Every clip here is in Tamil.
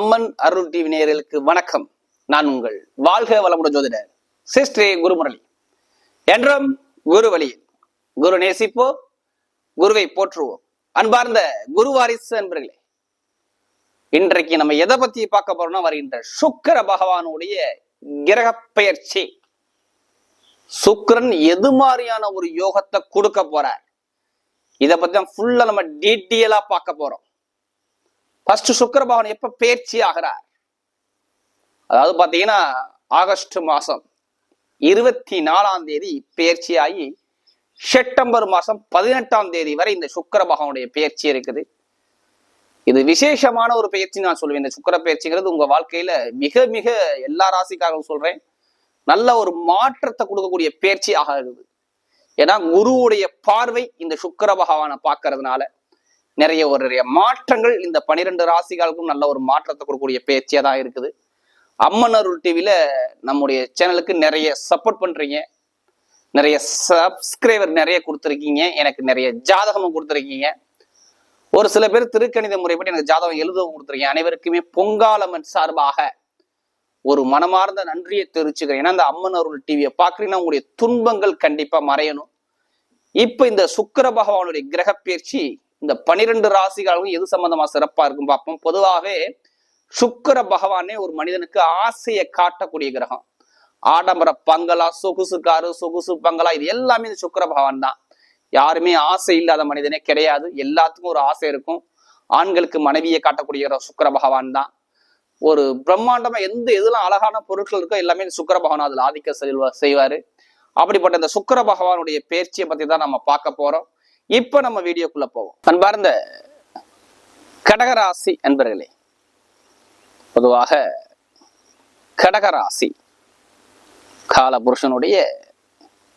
அம்மன் அருள் டிவி நேயர்களுக்கு வணக்கம். நான் உங்கள் வாழ்க வளமுட ஜோதிடர் சிஸ்ரீ குருமுரளி. என்றும் குரு வழியில் குரு நேசிப்போ குருவை போற்றுவோம். அன்பார்ந்த குரு வாரிசு அன்பர்களே இன்றைக்கு நம்ம எதை பத்தி பார்க்க போறோம்னா வருகின்ற சுக்கிர பகவானுடைய கிரக பெயர்ச்சி. சுக்கரன் எது மாதிரியான ஒரு யோகத்தை கொடுக்க போறார்? இதை பத்தி தான் ஃபுல்லா நம்ம டீட்டெயிலா பார்க்க போறோம். ஃபர்ஸ்ட் சுக்கர பகவான் எப்ப பேர்ச்சி ஆகிறார்? அதாவது பாத்தீங்கன்னா ஆகஸ்ட் மாசம் இருபத்தி நாலாம் தேதி பேர்ச்சி ஆகி செப்டம்பர் மாசம் பதினெட்டாம் தேதி வரை இந்த சுக்கிர பகவானுடைய பேர்ச்சி இருக்குது. இது விசேஷமான ஒரு பயிற்சி நான் சொல்லுவேன் இந்த சுக்கிர பயிற்சிங்கிறது உங்க வாழ்க்கையில மிக மிக எல்லா ராசிக்காகவும் சொல்றேன். நல்ல ஒரு மாற்றத்தை கொடுக்கக்கூடிய பயிற்சி ஆகிறது. ஏன்னா குருவுடைய பார்வை இந்த சுக்கிர பகவானை பார்க்கறதுனால. நிறைய ஒரு நிறைய மாற்றங்கள் இந்த பனிரெண்டு ராசிகளுக்கும் நல்ல ஒரு மாற்றத்தை கொடுக்கக்கூடிய பேச்சியா தான் இருக்குது. அம்மன் அருள் டிவியில நம்முடைய சேனலுக்கு நிறைய சப்போர்ட் பண்றீங்க. நிறைய சப்ஸ்கிரைபர் நிறைய கொடுத்துருக்கீங்க. எனக்கு நிறைய ஜாதகமும் கொடுத்துருக்கீங்க. ஒரு சில பேர் திருக்கணித முறைப்படி எனக்கு ஜாதகம் எழுதவும் கொடுத்துருக்கீங்க. அனைவருக்குமே பொங்காலம்மன் சார்பாக ஒரு மனமார்ந்த நன்றியை தெரிவிச்சுக்கிறேன். ஏன்னா இந்த அம்மன் அருள் டிவியை பார்க்குறீங்கன்னா உங்களுடைய துன்பங்கள் கண்டிப்பாக மறையணும். இப்போ இந்த சுக்கர பகவானுடைய கிரக பயிற்சி இந்த பனிரெண்டு ராசிகளும் எது சம்பந்தமா சிறப்பா இருக்கும் பார்ப்போம். பொதுவாகவே சுக்கிர பகவானே ஒரு மனிதனுக்கு ஆசையை காட்டக்கூடிய கிரகம். ஆடம்பர பங்களா சொகுசு காரு சொகுசு பங்களா இது எல்லாமே இந்த சுக்கிர பகவான் தான். யாருமே ஆசை இல்லாத மனிதனே கிடையாது. எல்லாத்துக்கும் ஒரு ஆசை இருக்கும். ஆண்களுக்கு மனைவியை காட்டக்கூடிய கிரகம் சுக்கிர பகவான் தான். ஒரு பிரம்மாண்டமா எந்த எதுலாம் அழகான பொருட்கள் இருக்கோ எல்லாமே இந்த சுக்கிர பகவான் அதில் ஆதிக்க செல்வா செய்வாரு. அப்படிப்பட்ட இந்த சுக்கிர பகவானுடைய பேர்ச்சியை பத்தி தான் நம்ம பார்க்க போறோம். இப்ப நம்ம வீடியோக்குள்ள போவோம். அன்பார்ந்த கடகராசி அன்பர்களே பொதுவாக கடகராசி கால புருஷனுடைய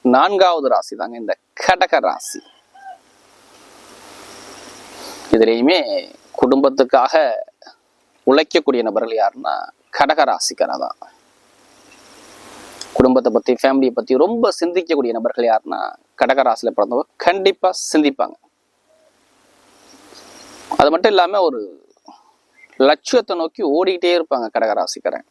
நான்காவது ராசி தாங்க இந்த கடக ராசி இதுலேயுமே குடும்பத்துக்காக உழைக்கக்கூடிய நபர்கள் யாருன்னா கடக ராசிக்காரா தான் குடும்பத்தை பத்தி ஃபேமிலியை பத்தி ரொம்ப சிந்திக்கக்கூடிய நபர்கள் யாருன்னா கடகராசியில் பிறந்தவங்க கண்டிப்பா சிந்திப்பாங்க. அது மட்டும் இல்லாம ஒரு லட்சியத்தை நோக்கி ஓடிக்கிட்டே இருப்பாங்க கடகராசிக்காரன்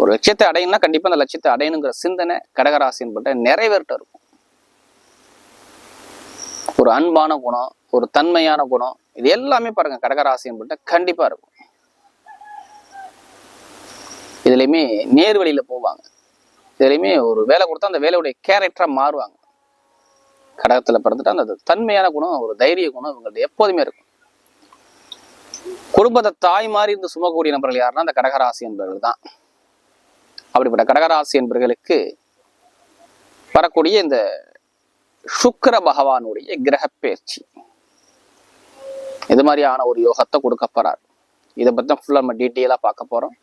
ஒரு லட்சியத்தை அடையணும்னா கண்டிப்பா அந்த லட்சியத்தை அடையணுங்கிற சிந்தனை கடகராசின்பட்ட நிறைவேற்ற இருக்கும். ஒரு அன்பான குணம் ஒரு தன்மையான குணம் இது எல்லாமே பாருங்க கடகராசின்பட்ட கண்டிப்பா இருக்கும். இதுலயுமே நேர்வழியில போவாங்க. இதுலையுமே ஒரு வேலை கொடுத்தா அந்த வேலையுடைய கேரக்டராக மாறுவாங்க. கடகத்துல பிறந்துட்டு அந்த தன்மையான குணம் ஒரு தைரிய குணம் இவங்கள்ட்ட எப்போதுமே இருக்கும். குடும்பத்தை தாய் மாதிரி இருந்து சுமக்கக்கூடிய நபர்கள் யாருன்னா அந்த கடகராசி என்பவர்கள் தான். அப்படிப்பட்ட கடகராசி என்பவர்களுக்கு வரக்கூடிய இந்த சுக்கர பகவானுடைய கிரக பயிற்சி இது மாதிரியான ஒரு யோகத்தை கொடுக்க போறார். இதை பத்தி ஃபுல்லாக நம்ம டீட்டெயிலாக பார்க்க போறோம்.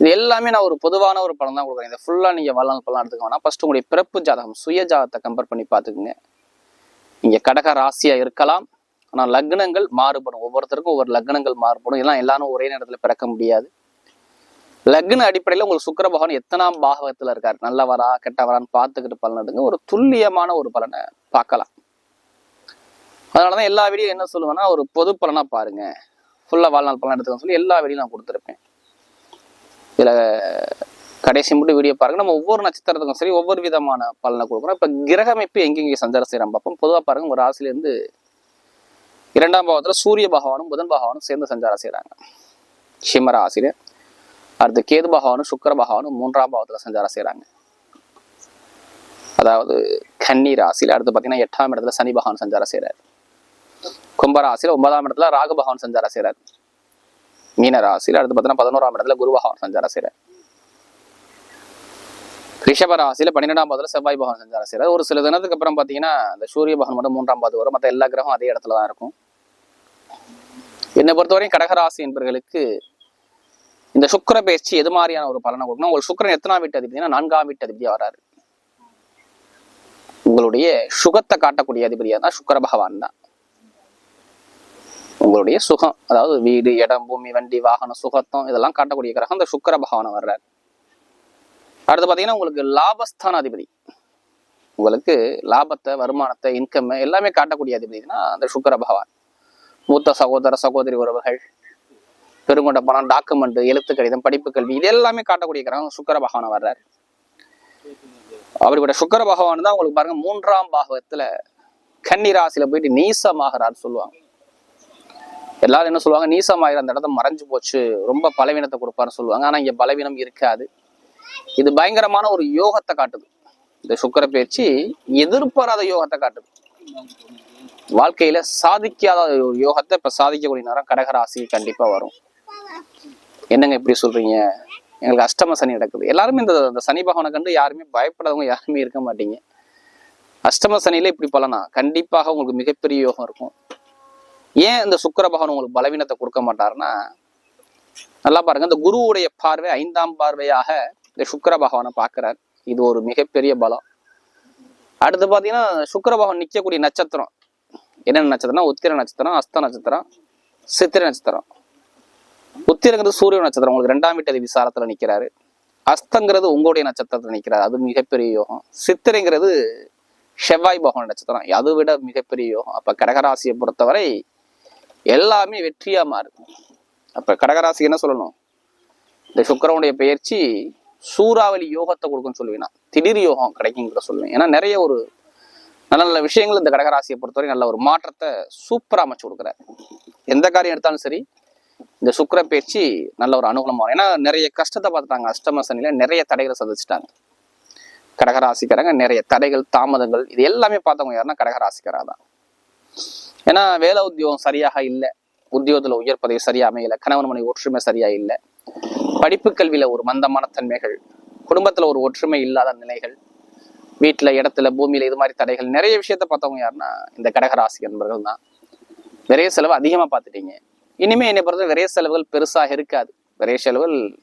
இது எல்லாமே நான் ஒரு பொதுவான ஒரு படம் தான் கொடுக்குறேன். இதை ஃபுல்லா நீங்க வாழ்நாள் பலன் எடுத்துக்க வேணா ஃபஸ்ட்டு உங்களுடைய பிறப்பு ஜாதகம் சுய ஜாதகத்தை கம்பேர் பண்ணி பார்த்துக்குங்க. நீங்க கடக ராசியா இருக்கலாம். ஆனால் லக்னங்கள் மாறுபடும். ஒவ்வொருத்தருக்கும் ஒவ்வொரு லக்னங்கள் மாறுபடும். இதெல்லாம் எல்லாரும் ஒரே நேரத்துல பிறக்க முடியாது. லக்ன அடிப்படையில் உங்களுக்கு சுக்கிர பகவான் எத்தனாம் பாகவத்துல இருக்கார்? நல்லவரா கெட்டவரான்னு பார்த்துக்கிட்டு பலன் எடுங்க ஒரு துல்லியமான ஒரு பலனை பார்க்கலாம். அதனாலதான் எல்லா வீடியோ என்ன சொல்லுவேன்னா ஒரு பொது பலனாக பாருங்க. ஃபுல்லா வாழ்நாள் பலன் எடுத்துக்கன்னு சொல்லி எல்லா வீடியும் நான் கொடுத்துருப்பேன். இதுல கடைசி மட்டும் வீடியோ பாருங்க. நம்ம ஒவ்வொரு நட்சத்திரத்துக்கும் சரி ஒவ்வொரு விதமான பலனை கொடுக்குறோம். இப்ப கிரகமைப்பு எங்கெங்கே சஞ்சாரம் செய்யறோம் பார்ப்போம். பொதுவா பாருங்க ஒரு ராசிலேருந்து இரண்டாம் பாவத்துல சூரிய பகவானும் புதன் பகவானும் சேர்ந்து சஞ்சாரம் செய்யறாங்க. சிம்ம ராசியில. அடுத்து கேது பகவானும் சுக்கர பகவானும் மூன்றாம் பாவத்துல சஞ்சாரம் செய்யறாங்க. அதாவது கன்னி ராசியில் அடுத்து பாத்தீங்கன்னா எட்டாம் இடத்துல சனி பகவான் சஞ்சாரம் செய்கிறார் கும்பராசியில் ஒன்பதாம் இடத்துல ராகு பகவான் சஞ்சாரம் செய்கிறார் மீனராசியில அடுத்து பாத்தீங்கன்னா பதினோராம் இடத்துல குரு பகவான் சஞ்சாரம் செய்கிறார் ரிஷப ராசியில் பன்னிரெண்டாம் பாதத்தில் செவ்வாய் பகவான் சஞ்சாரம் செய்கிறார் ஒரு சில தினத்துக்கு அப்புறம் பாத்தீங்கன்னா இந்த சூரிய பகவான் மட்டும் மூன்றாம் பாது வரும். மற்ற எல்லா கிரகம் அதே இடத்துல தான் இருக்கும். என்னை பொறுத்தவரையும் கடகராசி என்பவர்களுக்கு இந்த சுக்கர பயிற்சி எது மாதிரியான ஒரு பலனை கொடுக்கணும் உங்களுக்கு சுக்கிரன் எத்தனாம் வீட்டு அதிபதினா நான்காம் வீட்டு அதிபதியா வராரு உங்களுடைய சுகத்தை காட்டக்கூடிய அதிபதியா தான் சுக்கர பகவான் தான். உங்களுடைய சுகம். அதாவது வீடு இடம் பூமி வண்டி வாகனம் சுகத்தம் இதெல்லாம் காட்டக்கூடிய கிரகம் இந்த சுக்கர பகவான் வர்றார். அடுத்து பாத்தீங்கன்னா உங்களுக்கு லாபஸ்தான அதிபதி உங்களுக்கு லாபத்தை வருமானத்தை இன்கம் எல்லாமே காட்டக்கூடிய அதிபதினா அந்த சுக்கர பகவான். மூத்த சகோதர சகோதரி உறவுகள் பெருங்கொண்ட பணம் டாக்குமெண்ட் எழுத்து கடிதம் படிப்பு கல்வி இது எல்லாமே காட்டக்கூடிய கிரகம் சுக்கர பகவான் வர்றாரு. அவருடைய சுக்கர பகவான் தான் உங்களுக்கு பாருங்க மூன்றாம் பாகத்துல கன்னிராசியில போயிட்டு நீசமாகிறார் சொல்லுவாங்க. எல்லாரும் என்ன சொல்லுவாங்க நீசமாயிரம் அந்த இடத்த மறைஞ்சு போச்சு. ரொம்ப பலவீனத்தை கொடுப்பாருன்னு சொல்லுவாங்க. ஆனா இங்கே பலவீனம் இருக்காது. இது பயங்கரமான ஒரு யோகத்தை காட்டுது. இந்த சுக்கர பயிற்சி எதிர்பாராத யோகத்தை காட்டுது. வாழ்க்கையில சாதிக்காத ஒரு யோகத்தை இப்ப சாதிக்கக்கூடிய நேரம் கடகராசி கண்டிப்பா வரும். என்னங்க இப்படி சொல்றீங்க? எங்களுக்கு அஷ்டம சனி நடக்குது. எல்லாருமே இந்த இந்த சனி பகவானை கண்டு யாருமே பயப்படாதவங்க யாருமே இருக்க மாட்டீங்க. அஷ்டம சனியில இப்படி பலனா? கண்டிப்பாக உங்களுக்கு மிகப்பெரிய யோகம் இருக்கும். ஏன் இந்த சுக்கர பகவான் உங்களுக்கு பலவீனத்தை கொடுக்க மாட்டாருன்னா நல்லா பாருங்க இந்த குருவுடைய பார்வை ஐந்தாம் பார்வையாக இந்த சுக்கர பகவானை பார்க்கிறார். இது ஒரு மிகப்பெரிய பலம். அடுத்து பார்த்தீங்கன்னா சுக்கர பகவான் நிற்கக்கூடிய நட்சத்திரம். என்னென்ன நட்சத்திரம்னா உத்திர நட்சத்திரம் அஸ்த நட்சத்திரம் சித்திரை நட்சத்திரம். உத்திரங்கிறது சூரிய நட்சத்திரம். உங்களுக்கு ரெண்டாம் வீட்டு விசாரத்தில் நிற்கிறாரு அஸ்தங்கிறது உங்களுடைய நட்சத்திரத்தில் நிற்கிறார் அது மிகப்பெரிய யோகம். சித்திரைங்கிறது செவ்வாய் பகவான் நட்சத்திரம். அதை விட மிகப்பெரிய யோகம். அப்போ கடகராசியை பொறுத்தவரை எல்லாமே வெற்றியா மாறும். அப்ப கடகராசி என்ன சொல்லணும்? இந்த சுக்கரனுடைய பயிற்சி சூறாவளி யோகத்தை கொடுக்கும்னு சொல்லுவேன். திடீர் யோகம் கிடைக்குங்கிற சொல்லுவேன். ஏன்னா நிறைய ஒரு நல்ல நல்ல விஷயங்கள் இந்த கடகராசியை பொறுத்தவரை நல்ல ஒரு மாற்றத்தை சூப்பராக அமைச்சு கொடுக்குறாரு. எந்த காரியம் எடுத்தாலும் சரி இந்த சுக்கிர பயிற்சி நல்ல ஒரு அனுகூலமாக வரும். ஏன்னா நிறைய கஷ்டத்தை பார்த்துட்டாங்க. அஷ்டம சனியில் நிறைய தடைகளை சந்திச்சிட்டாங்க. கடகராசிக்காரங்க நிறைய தடைகள் தாமதங்கள் இது எல்லாமே பார்த்தவங்க யாருன்னா கடகராசிக்காராக தான். ஏன்னா வேலை உத்தியோகம் சரியாக இல்லை. உத்தியோகத்தில் உயர் பதவி சரியா அமையல. கணவன் மனைவி ஒற்றுமை சரியா இல்லை. படிப்பு கல்வியில ஒரு மந்தமான தன்மைகள். குடும்பத்துல ஒரு ஒற்றுமை இல்லாத நிலைகள். வீட்டுல இடத்துல பூமியில இது மாதிரி தடைகள். நிறைய விஷயத்த பார்த்தவங்க யாருன்னா இந்த கடகராசி என்பர்கள் தான். விரைய செலவு அதிகமா பார்த்துட்டீங்க. இனிமே என்னை பொறுத்த விரைய செலவுகள் பெருசாக இருக்காது. விரைய செலவுகள்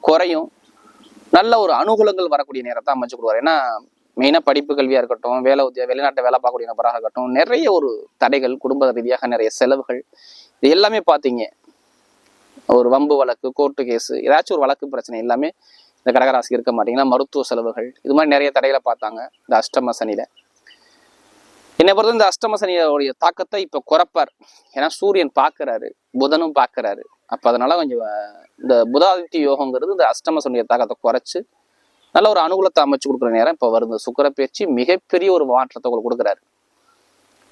குறையும். நல்ல ஒரு அனுகூலங்கள் வரக்கூடிய நேரத்தை அமைச்சு கொடுவார் ஏன்னா மெயினா படிப்பு கல்வியா இருக்கட்டும் வேலை உத்தியோக வெளிநாட்டை வேலை பார்க்கக்கூடிய நபராக இருக்கட்டும் நிறைய ஒரு தடைகள் குடும்ப ரீதியாக நிறைய செலவுகள் இது எல்லாமே பார்த்தீங்க. ஒரு வம்பு வழக்கு கோர்ட்டு கேஸ் ஏதாச்சும் ஒரு வழக்கு பிரச்சனை எல்லாமே இந்த கடகராசிக்கு இருக்க மாட்டீங்கன்னா மருத்துவ செலவுகள் இது மாதிரி நிறைய தடைகளை பார்த்தாங்க இந்த அஷ்டம சனியில. என்னை பொறுத்த இந்த அஷ்டம சனியோடைய தாக்கத்தை இப்ப குறைப்பார். ஏன்னா சூரியன் பார்க்குறாரு புதனும் பார்க்கறாரு. அப்ப அதனால கொஞ்சம் இந்த புதாதித்ய யோகங்கிறது இந்த அஷ்டம சனிய தாக்கத்தை குறைச்சு நல்ல ஒரு அனுகூலத்தை அமைச்சு கொடுக்குற நேரம் இப்போ வருது. சுக்கர பயிற்சி மிகப்பெரிய ஒரு மாற்றத்தை உங்களுக்கு கொடுக்குறாரு.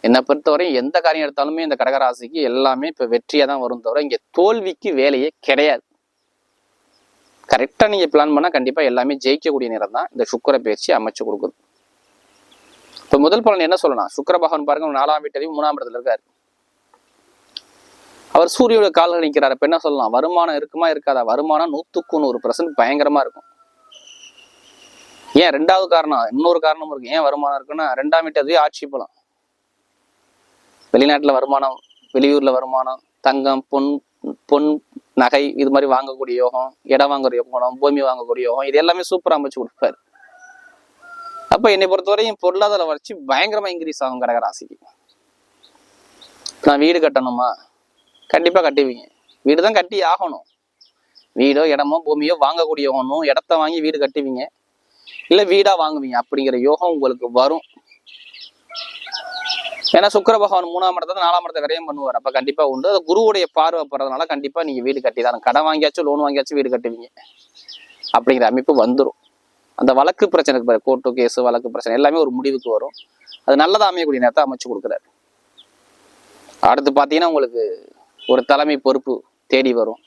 என்னை பொறுத்தவரை எந்த காரியம் எடுத்தாலுமே இந்த கடகராசிக்கு எல்லாமே இப்போ வெற்றியாக தான் வரும் தவிர இங்கே தோல்விக்கு வேலையே கிடையாது. கரெக்டாக நீங்கள் பிளான் பண்ணால் கண்டிப்பாக எல்லாமே ஜெயிக்கக்கூடிய நேரம் தான் இந்த சுக்கிர பயிற்சி அமைச்சு கொடுக்குது. இப்போ முதல் பலன் என்ன சொல்லலாம்? சுக்கர பகவான் பாருங்க நாலாம் வீட்டிலையும் மூணாம் இடத்துல இருக்காரு. அவர் சூரியோட கால்கள் நிற்கிறார் இப்போ என்ன சொல்லலாம்? வருமானம் இருக்குமா இருக்காதா? வருமானம் நூற்றுக்கு நூறு பர்சன்ட் பயங்கரமாக இருக்கும். ஏன் ரெண்டாவது காரணம்? இன்னொரு காரணமும் இருக்கு. ஏன் வருமானம் இருக்குன்னா ரெண்டாம் வீட்டு ஆட்சி பலம். வெளிநாட்டில் வருமானம் வெளியூர்ல வருமானம் தங்கம் பொன் பொன் நகை இது மாதிரி வாங்கக்கூடிய யோகம் இடம் வாங்குற யோகம் பூமி வாங்கக்கூடிய யோகம் இது எல்லாமே சூப்பராக அமைச்சு கொடுப்பாரு. அப்ப என்னை பொறுத்தவரையும் பொருளாதார வளர்ச்சி பயங்கரமா இன்க்ரீஸ் ஆகும் கடகராசிக்கு. நான் வீடு கட்டணுமா? கண்டிப்பா கட்டுவீங்க. வீடு தான் கட்டி ஆகணும். வீடோ இடமோ பூமியோ வாங்கக்கூடிய ஒன்றும் இடத்த வாங்கி வீடு கட்டுவீங்க. இல்ல வீடா வாங்குவீங்க அப்படிங்கிற யோகம் உங்களுக்கு வரும். ஏன்னா சுக்கர பகவான் மூணாம் இடத்துல நாலாம் இடத்த விரயம் பண்ணுவார். அப்ப கண்டிப்பா உண்டு. அது குருவுடைய பார்வை போறதுனால கண்டிப்பா நீங்க வீடு கட்டி தான் கடன் வாங்கியாச்சும் லோன் வாங்கியாச்சும் வீடு கட்டுவீங்க. அப்படிங்கிற அமைப்பு வந்துடும் அந்த வழக்கு பிரச்சனைக்கு கோர்ட்டு கேஸ் வழக்கு பிரச்சனை எல்லாமே ஒரு முடிவுக்கு வரும். அது நல்லதா அமையக்கூடிய நேரத்தை அமைச்சு கொடுக்குறாரு. அடுத்து பாத்தீங்கன்னா உங்களுக்கு ஒரு தலைமை பொறுப்பு தேடி வரும்.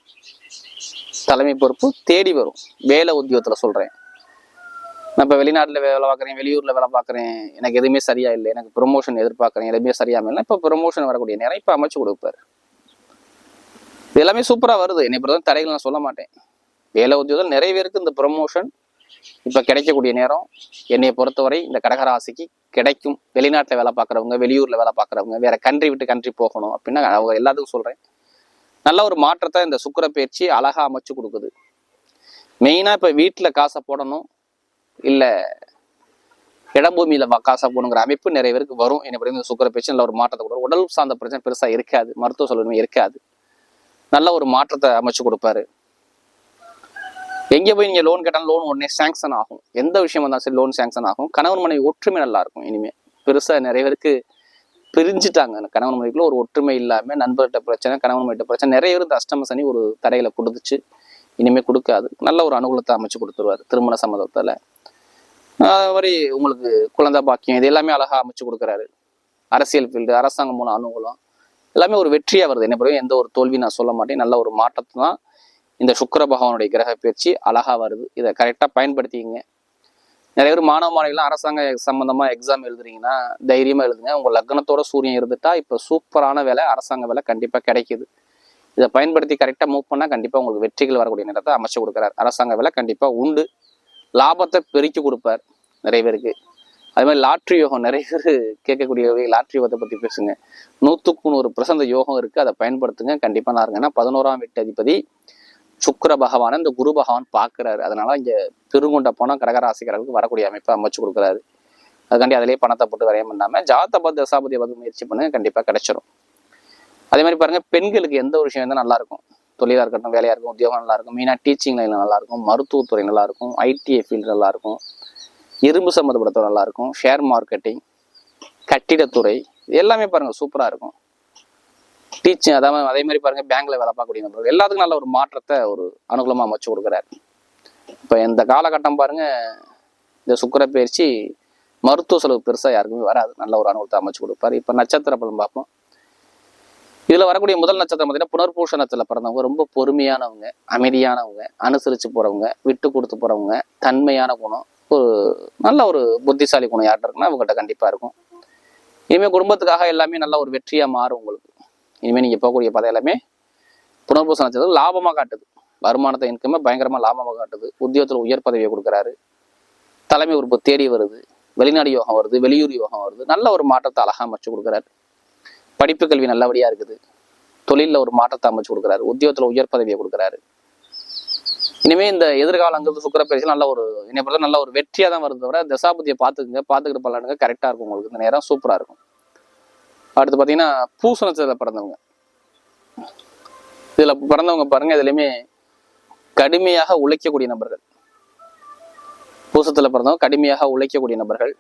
தலைமை பொறுப்பு தேடி வரும். வேலை உத்தியோகத்துல சொல்றேன். நான் இப்போ வெளிநாட்டில் வேலை பார்க்குறேன் வெளியூரில் வேலை பார்க்குறேன். எனக்கு எதுவுமே சரியா இல்லை. எனக்கு ப்ரொமோஷன் எதிர்பார்க்குறேன். எதுவுமே சரியா இல்லை. இப்போ ப்ரொமோஷன் வரக்கூடிய நேரம் இப்போ அமைச்சு கொடுப்பாரு. இது எல்லாமே சூப்பராக வருது. என்னை பொறுத்த தடைகள் நான் சொல்ல மாட்டேன். வேலை உத்தியோகம் நிறைய பேருக்கு இந்த ப்ரொமோஷன் இப்போ கிடைக்கக்கூடிய நேரம் என்னை பொறுத்தவரை இந்த கடகராசிக்கு கிடைக்கும். வெளிநாட்டில் வேலை பார்க்குறவங்க வெளியூரில் வேலை பார்க்குறவங்க வேற கண்ட்ரி விட்டு கண்ட்ரி போகணும் அப்படின்னா அவங்க எல்லாத்துக்கும் சொல்கிறேன் நல்ல ஒரு மாற்றத்தை இந்த சுக்கர பயிற்சி அழகாக அமைச்சு கொடுக்குது. மெயினாக இப்போ வீட்டில் காசை போடணும். இல்லை இடம்பூமியில் வா- போகணுங்கிற அமைப்பு நிறைய பேருக்கு வரும். என்ன இந்த சுக்கர பிரச்சனை இல்லை ஒரு மாற்றத்தை கொடுக்கும் உடல் சார்ந்த பிரச்சனை பெருசா இருக்காது. மருத்துவ சொல்லணுமே இருக்காது. நல்ல ஒரு மாற்றத்தை அமைச்சு கொடுப்பாரு. எங்க போய் நீங்க லோன் கேட்டாலும் லோன் உடனே சாங்ஷன் ஆகும். எந்த விஷயம் வந்தாலும் சரி லோன் சாங்ஷன் ஆகும். கணவன் மனைவி ஒற்றுமை நல்லா இருக்கும் இனிமே. பெருசா நிறைய பேருக்கு பிரிஞ்சுட்டாங்க. கணவன் மனைவிக்குள்ள ஒரு ஒற்றுமை இல்லாம நண்பர்கிட்ட பிரச்சனை கணவன் மனைவிட்ட பிரச்சனை நிறைய பேர் இந்த அஷ்டம சனி ஒரு தடையில கொடுத்துச்சு. இனிமே கொடுக்காது. நல்ல ஒரு அனுகூலத்தை அமைச்சு கொடுத்துருவாரு திருமண சம்மதத்தில். அதே மாதிரி உங்களுக்கு குழந்தை பாக்கியம் இது எல்லாமே அழகாக அமைச்சு கொடுக்குறாரு. அரசியல் ஃபீல்டு அரசாங்கம் மூலம் அனுகூலம். எல்லாமே ஒரு வெற்றியாக வருது. என்ன பிறகு எந்த ஒரு தோல்வி நான் சொல்ல மாட்டேன். நல்ல ஒரு மாற்றத்தை தான் இந்த சுக்கர பகவானுடைய கிரக பயிற்சி அழகாக வருது. இதை கரெக்டாக பயன்படுத்திக்கிங்க. நிறைய பேர் மாணவ மாணவிகள்லாம் அரசாங்க சம்மந்தமாக எக்ஸாம் எழுதுறீங்கன்னா தைரியமாக எழுதுங்க. உங்கள் லக்னத்தோட சூரியன் இருந்துட்டா இப்போ சூப்பரான வேலை அரசாங்க வேலை கண்டிப்பாக கிடைக்குது. இதை பயன்படுத்தி கரெக்டாக மூவ் பண்ணால் கண்டிப்பாக உங்களுக்கு வெற்றிகள் வரக்கூடிய நேரத்தை அமைச்சு கொடுக்குறாரு. அரசாங்க வேலை கண்டிப்பாக உண்டு. லாபத்தை பெருக்கி கொடுப்பார் நிறைய பேருக்கு. அது மாதிரி லாட்ரி யோகம் நிறைய பேர் கேட்கக்கூடிய லாட்ரி யோகத்தை பற்றி பேசுங்க. நூற்றுக்கு நூறு பிரசந்த யோகம் இருக்குது அதை பயன்படுத்துங்க. கண்டிப்பாக நான் இருங்க பதினோராம் வீட்டு அதிபதி சுக்கர பகவானை இந்த குரு பகவான் பார்க்குறாரு. அதனால இங்கே பெருங்கொண்ட போனால் கடகராசிக்காரர்களுக்கு வரக்கூடிய அமைப்பை அமைச்சு கொடுக்குறாரு. அதுக்காண்டி அதிலேயே பணத்தை போட்டு வரையம் பண்ணாம ஜாதபத் பார்த்து தசாபதியை முயற்சி பண்ணுங்க. கண்டிப்பாக கிடைச்சிரும். அதே மாதிரி பாருங்க பெண்களுக்கு எந்த ஒரு விஷயம் இருந்தால் நல்லா இருக்கும் தொழிலாக இருக்கட்டும் வேலையாக இருக்கும் உத்தியோகம் நல்லா இருக்கும் மெயினா டீச்சிங் லைனில் நல்லா இருக்கும் மருத்துவத்துறை நல்லா இருக்கும் ஐடிஐ ஃபீல்டு நல்லா இருக்கும் இரும்பு சம்மந்தப்பட்ட நல்லா இருக்கும் ஷேர் மார்க்கெட்டிங் கட்டிடத்துறை இது எல்லாமே பாருங்க சூப்பராக இருக்கும். டீச்சிங் அதாவது அதே மாதிரி பாருங்க பேங்க்ல வேலை பார்க்கக்கூடிய நபர்கள் எல்லாத்துக்கும் நல்ல ஒரு மாற்றத்தை ஒரு அனுகூலமாக அமைச்சு கொடுக்குறாரு. இப்போ இந்த காலகட்டம் பாருங்க இந்த சுக்கர பயிற்சி மருத்துவ செலவு பெருசாக யாருக்குமே வராது. நல்ல ஒரு அனுகூலத்தை அமைச்சு கொடுப்பாரு. இப்போ நட்சத்திர பலன் பார்ப்போம். இதுல வரக்கூடிய முதல் நட்சத்திரம் பார்த்தீங்கன்னா புனர்பூஷ நட்சத்திரத்துல பிறந்தவங்க. ரொம்ப பொறுமையானவங்க அமைதியானவங்க அனுசரிச்சு போறவங்க விட்டு கொடுத்து போறவங்க தன்மையான குணம். ஒரு நல்ல ஒரு புத்திசாலி குணம் யார்கிட்ட இருக்குன்னா அவங்ககிட்ட கண்டிப்பா இருக்கும். இனிமேல் குடும்பத்துக்காக எல்லாமே நல்ல ஒரு வெற்றியா மாறும் உங்களுக்கு. இனிமேல் நீங்க போகக்கூடிய பதவி எல்லாமே புனர்பூச நட்சத்திரம் லாபமா காட்டுது. வருமானத்தை இன்கமே பயங்கரமா லாபமா காட்டுது. உத்தியோகத்தில் உயர் பதவியை கொடுக்குறாரு. தலைமை உறுப்பு தேடி வருது. வெளிநாடு யோகம் வருது வெளியூர் யோகம் வருது. நல்ல ஒரு மாற்றத்தை அழகா அமைச்சு கொடுக்குறாரு. படிப்பு கல்வி நல்லபடியா இருக்குது. தொழில்ல ஒரு மாற்றத்தை அமைச்சு கொடுக்குறாரு. உத்தியோகத்தில் உயர் பதவியை கொடுக்குறாரு. இனிமே இந்த எதிர்காலங்கிறது சுக்கர பயிற்சி நல்ல ஒரு என்னை பொறுத்த நல்ல ஒரு வெற்றியாக தான் வருது தவிர தசாபதியை பார்த்துக்குங்க. பார்த்துக்கிட்டு பலனுங்க கரெக்டாக இருக்கும் உங்களுக்கு. இந்த நேரம் சூப்பரா இருக்கும். அடுத்து பாத்தீங்கன்னா பூசணத்துல பிறந்தவங்க. இதுல பிறந்தவங்க பாருங்க. இதுலயுமே கடுமையாக உழைக்கக்கூடிய நபர்கள். பூசத்தில் பிறந்தவங்க கடுமையாக உழைக்கக்கூடிய நபர்கள்.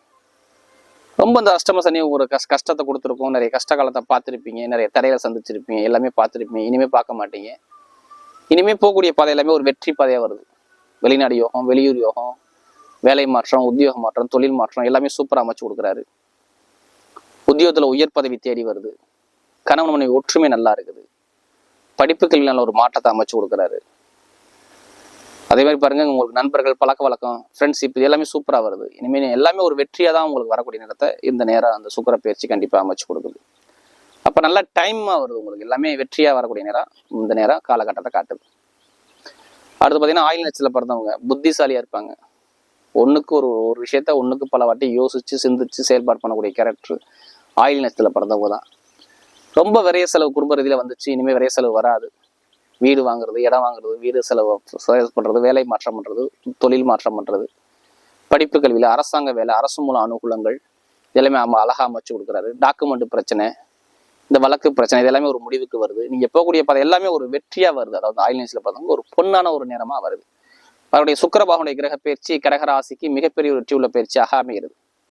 ரொம்ப இந்த அஷ்டம சனி ஒரு கஷ் கஷ்டத்தை கொடுத்துருக்கோம். நிறைய கஷ்ட காலத்தை பார்த்துருப்பீங்க. நிறைய தடைகளை சந்திச்சிருப்பீங்க. எல்லாமே பார்த்துருப்பீங்க. இனிமே பார்க்க மாட்டீங்க. இனிமேல் போகக்கூடிய பாதை எல்லாமே ஒரு வெற்றி பாதையாக வருது. வெளிநாடு யோகம் வெளியூர் யோகம் வேலை மாற்றம் உத்தியோக மாற்றம் தொழில் மாற்றம் எல்லாமே சூப்பராக அமைச்சு கொடுக்குறாரு. உத்தியோகத்தில் உயர் பதவி தேடி வருது. கணவன் மனைவி ஒற்றுமை நல்லா இருக்குது. படிப்புகளில் நல்ல ஒரு மாற்றத்தை அமைச்சு கொடுக்குறாரு. அதே மாதிரி பாருங்க உங்களுக்கு நண்பர்கள் பழக்க வழக்கம் ஃப்ரெண்ட்ஷிப் இது எல்லாமே சூப்பரா வருது. இனிமேல் எல்லாமே ஒரு வெற்றியா தான் உங்களுக்கு வரக்கூடிய நேரத்தை இந்த நேரம் அந்த சுக்கர பயிற்சி கண்டிப்பா அமைச்சு கொடுக்குது. அப்ப நல்ல டைமா வருது உங்களுக்கு. எல்லாமே வெற்றியா வரக்கூடிய நேரம் இந்த நேரம் காலகட்டத்தை காட்டுது. அடுத்து பார்த்தீங்கன்னா ஆயில் நட்சத்திரத்துல பிறந்தவங்க புத்திசாலியாக இருப்பாங்க. ஒன்றுக்கு ஒரு ஒரு விஷயத்த ஒன்றுக்கு பல வாட்டி யோசித்து சிந்திச்சு செயல்பாடு பண்ணக்கூடிய கேரக்டர் ஆயில் நட்சத்திரத்துல பிறந்தவங்க தான். ரொம்ப விரைய செலவு குடும்ப ரீதியில் வந்துச்சு இனிமேல் விரைய செலவு வராது. வீடு வாங்குறது இடம் வாங்குறது வீடு செலவு பண்ணுறது வேலை மாற்றம் பண்ணுறது தொழில் மாற்றம் பண்ணுறது படிப்பு கல்வியில் அரசாங்க வேலை அரசு மூலம் அனுகூலங்கள் இதெல்லாமே அம அழகா அமைச்சு கொடுக்குறாரு. டாக்குமெண்ட் பிரச்சனை இந்த வழக்கு பிரச்சனை இது எல்லாமே ஒரு முடிவுக்கு வருது. நீங்கள் போகக்கூடிய பாதை எல்லாமே ஒரு வெற்றியாக வருது. அதாவது ஆயில்நேஸ்ல பார்த்தவங்க ஒரு பொன்னான ஒரு நேரமாக வருது. அவருடைய சுக்கரபாகனுடைய கிரக பயிற்சி கடகராசிக்கு மிகப்பெரிய ஒரு வெற்றி உள்ள பயிற்சியாக அமைகிறது.